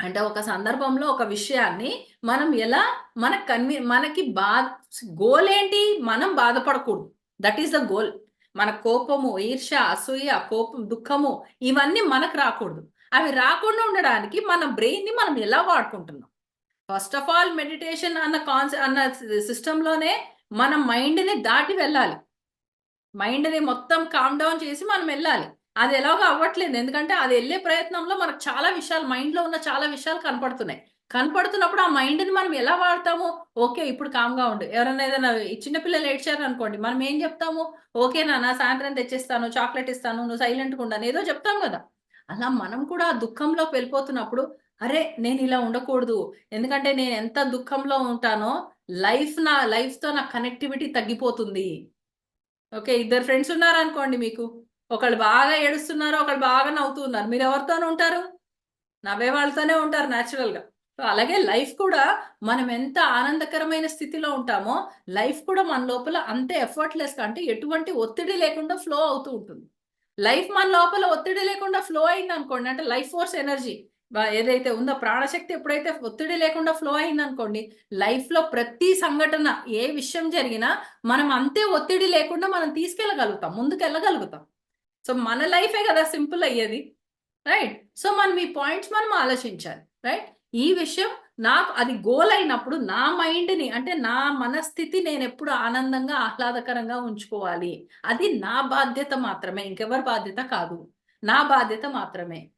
అంటే ఒక సందర్భంలో ఒక విషయాన్ని మనం ఎలా మన కన్వి మనకి బా గోల్ ఏంటి మనం బాధపడకూడదు. దట్ ఈస్ ద గోల్ మన కోపము ఈర్ష అసూయ కోపం దుఃఖము ఇవన్నీ మనకు రాకూడదు. అవి రాకుండా ఉండడానికి మన బ్రెయిన్ని మనం ఎలా వాడుకుంటున్నాం? ఫస్ట్ ఆఫ్ ఆల్ మెడిటేషన్ అన్న కాన్సెప్ట్ అన్న సిస్టంలోనే మన మైండ్ని దాటి వెళ్ళాలి. మైండ్ని మొత్తం కామ్ డౌన్ చేసి మనం వెళ్ళాలి. అది ఎలాగో అవ్వట్లేదు. ఎందుకంటే అది వెళ్ళే ప్రయత్నంలో మనకు చాలా విషయాలు మైండ్లో ఉన్న చాలా విషయాలు కనపడుతున్నాయి. కనపడుతున్నప్పుడు ఆ మైండ్ని మనం ఎలా వాడతాము? ఓకే ఇప్పుడు కామ్గా ఉండు. ఎవరైనా ఏదైనా చిన్నపిల్లలు ఏడ్చారు అనుకోండి మనం ఏం చెప్తాము? ఓకే నాన్న సాయంత్రం తెచ్చిస్తాను చాక్లెట్ ఇస్తాను నువ్వు సైలెంట్గా ఉండను ఏదో చెప్తాం కదా. అలా మనం కూడా ఆ దుఃఖంలోకి వెళ్ళిపోతున్నప్పుడు అరే నేను ఇలా ఉండకూడదు. ఎందుకంటే నేను ఎంత దుఃఖంలో ఉంటానో లైఫ్ నా లైఫ్తో నా కనెక్టివిటీ తగ్గిపోతుంది. ఓకే ఇద్దరు ఫ్రెండ్స్ ఉన్నారనుకోండి మీకు. ఒకళ్ళు బాగా ఏడుస్తున్నారు ఒకళ్ళు బాగా నవ్వుతున్నారు మీరు ఎవరితోనే ఉంటారు? నవ్వే వాళ్ళతోనే ఉంటారు న్యాచురల్గా సో అలాగే లైఫ్ కూడా మనం ఎంత ఆనందకరమైన స్థితిలో ఉంటామో లైఫ్ కూడా మన లోపల అంతే ఎఫర్ట్లెస్గా అంటే ఎటువంటి ఒత్తిడి లేకుండా ఫ్లో అవుతూ ఉంటుంది. లైఫ్ మన లోపల ఒత్తిడి లేకుండా ఫ్లో అయింది అనుకోండి అంటే లైఫ్ ఫోర్స్ ఎనర్జీ ఏదైతే ఉందో ప్రాణశక్తి ఎప్పుడైతే ఒత్తిడి లేకుండా ఫ్లో అయింది అనుకోండి లైఫ్లో ప్రతి సంఘటన ఏ విషయం జరిగినా మనం అంతే ఒత్తిడి లేకుండా మనం తీసుకెళ్ళగలుగుతాం ముందుకు వెళ్ళగలుగుతాం సో మన లైఫే కదా సింపుల్ అయ్యేది రైట్ సో మనం ఈ పాయింట్స్ మనం ఆలోచించాలి రైట్ ఈ విషయం నాకు అది గోల్ అయినప్పుడు నా మైండ్ని అంటే నా మనస్థితి నేను ఎప్పుడు ఆనందంగా ఆహ్లాదకరంగా ఉంచుకోవాలి. అది నా బాధ్యత మాత్రమే ఇంకెవరి బాధ్యత కాదు. నా బాధ్యత మాత్రమే.